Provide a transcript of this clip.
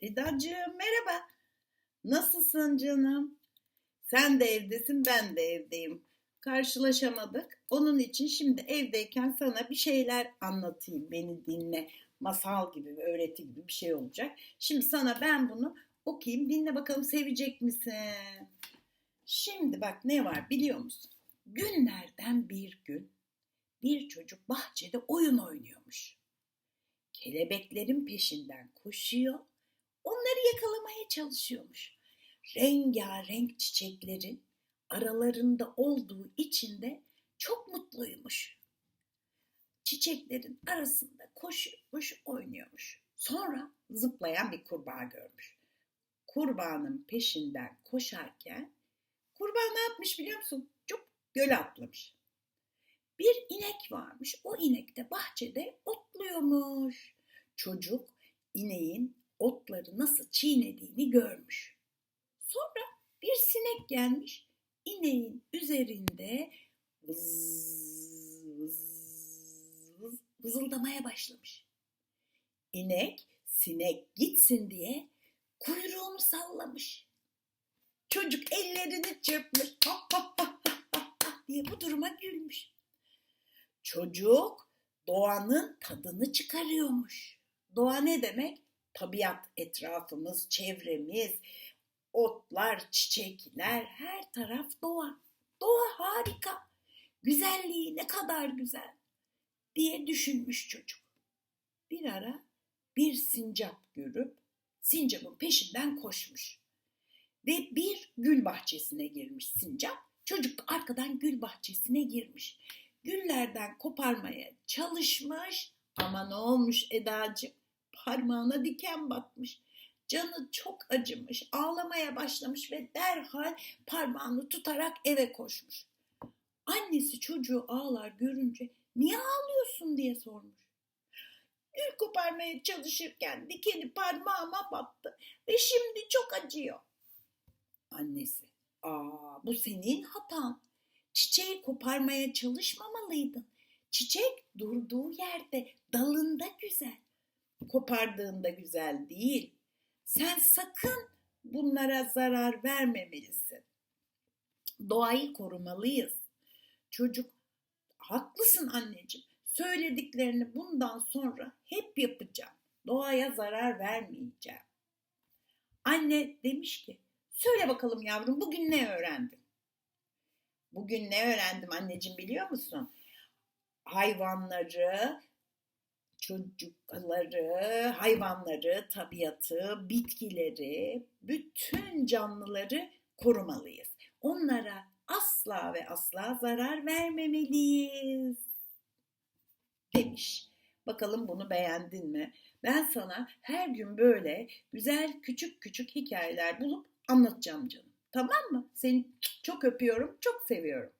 Edacığım merhaba. Nasılsın canım? Sen de evdesin, ben de evdeyim. Karşılaşamadık. Onun için şimdi evdeyken sana bir şeyler anlatayım. Beni dinle. Masal gibi, öğreti gibi bir şey olacak. Şimdi sana ben bunu okuyayım. Dinle bakalım sevecek misin? Şimdi bak ne var biliyor musun? Günlerden bir gün bir çocuk bahçede oyun oynuyormuş. Kelebeklerin peşinden koşuyor onları yakalamaya çalışıyormuş. Rengarenk çiçeklerin aralarında olduğu için de çok mutluymuş. Çiçeklerin arasında koşuyormuş, oynuyormuş. Sonra zıplayan bir kurbağa görmüş. Kurbağanın peşinden koşarken kurbağa ne yapmış biliyor musun? Çok göle atlamış. Bir inek varmış. O inek de bahçede otluyormuş. Çocuk ineğin otları nasıl çiğnediğini görmüş. Sonra bir sinek gelmiş, ineğin üzerinde vız, vız, vız, vızıldamaya başlamış. İnek sinek gitsin diye kuyruğunu sallamış. Çocuk ellerini çırpmış ha, ha, ha, ha, ha diye bu duruma gülmüş. Çocuk doğanın tadını çıkarıyormuş. Doğa ne demek? Tabiat etrafımız, çevremiz, otlar, çiçekler, her taraf doğa. Doğa harika. Güzelliği ne kadar güzel diye düşünmüş çocuk. Bir ara bir sincap görüp sincapın peşinden koşmuş. Ve bir gül bahçesine girmiş sincap. Çocuk arkadan gül bahçesine girmiş. Güllerden koparmaya çalışmış ama ne olmuş Edacığım? Parmağına diken batmış. Canı çok acımış, ağlamaya başlamış ve derhal parmağını tutarak eve koşmuş. Annesi çocuğu ağlar görünce niye ağlıyorsun diye sormuş. Gül koparmaya çalışırken dikeni parmağıma battı ve şimdi çok acıyor. Annesi, aa bu senin hatan. Çiçeği koparmaya çalışmamalıydın. Çiçek durduğu yerde dalında güzel kopardığında güzel değil. Sen sakın bunlara zarar vermemelisin. Doğayı korumalıyız. Çocuk haklısın anneciğim. Söylediklerini bundan sonra hep yapacağım. Doğaya zarar vermeyeceğim. Anne demiş ki, söyle bakalım yavrum bugün ne öğrendin? Bugün ne öğrendim anneciğim biliyor musun? Hayvanları çocukları, hayvanları, tabiatı, bitkileri, bütün canlıları korumalıyız. Onlara asla ve asla zarar vermemeliyiz demiş. Bakalım bunu beğendin mi? Ben sana her gün böyle güzel küçük küçük hikayeler bulup anlatacağım canım. Tamam mı? Seni çok öpüyorum, çok seviyorum.